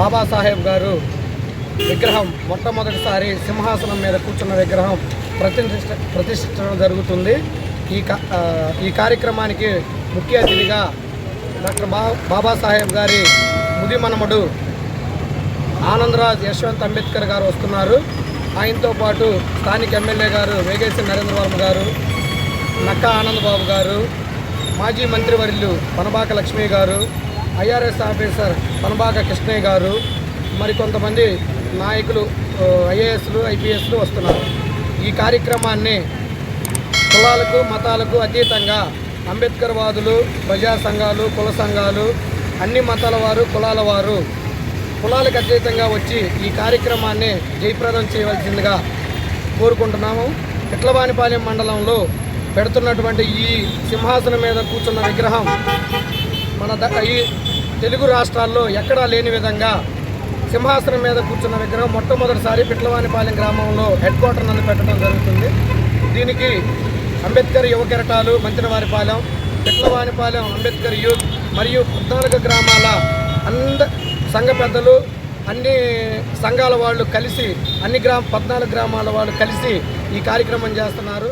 బాబాసాహెబ్ గారు విగ్రహం మొట్టమొదటిసారి సింహాసనం మీద కూర్చున్న విగ్రహం ప్రతిష్ఠ ప్రతిష్ఠించడం జరుగుతుంది. ఈ ఈ కార్యక్రమానికి ముఖ్య అతిథిగా డాక్టర్ బా బాబాసాహెబ్ గారి ముదిమనముడు ఆనందరాజ్ యశ్వంత్ అంబేద్కర్ గారు వస్తున్నారు. ఆయనతో పాటు స్థానిక ఎమ్మెల్యే గారు వేగేసి నరేంద్ర వర్మ గారు నక్కా ఆనందబాబు గారు మాజీ మంత్రివర్యులు పనబాక లక్ష్మి గారు ఐఆర్ఎస్ ఆఫీసర్ పనబాక కృష్ణయ్య గారు మరికొంతమంది నాయకులు ఐఏఎస్లు ఐపీఎస్లు వస్తున్నారు. ఈ కార్యక్రమాన్ని కులాలకు మతాలకు అతీతంగా అంబేద్కర్ వాదులు ప్రజా సంఘాలు కుల సంఘాలు అన్ని మతాల వారు కులాల వారు కులాలకు అతీతంగా వచ్చి ఈ కార్యక్రమాన్ని జయప్రదం చేయవలసిందిగా కోరుకుంటున్నాము. పిట్లవానిపాలెం మండలంలో పెడుతున్నటువంటి ఈ సింహాసనం మీద కూర్చున్న విగ్రహం మన ఈ తెలుగు రాష్ట్రాల్లో ఎక్కడా లేని విధంగా సింహాసనం మీద కూర్చున్న విగ్రహం మొట్టమొదటిసారి పిట్లవానిపాలెం గ్రామంలో హెడ్ క్వార్టర్ నందు పెట్టడం జరుగుతుంది. దీనికి అంబేద్కర్ యువ కెరటాలు మంత్రివారిపాలెం పిట్లవానిపాలెం అంబేద్కర్ యూత్ మరియు పద్నాలుగు గ్రామాల అంద సంఘ పెద్దలు అన్ని సంఘాల వాళ్ళు కలిసి అన్ని గ్రామ పద్నాలుగు గ్రామాల వాళ్ళు కలిసి ఈ కార్యక్రమం చేస్తున్నారు.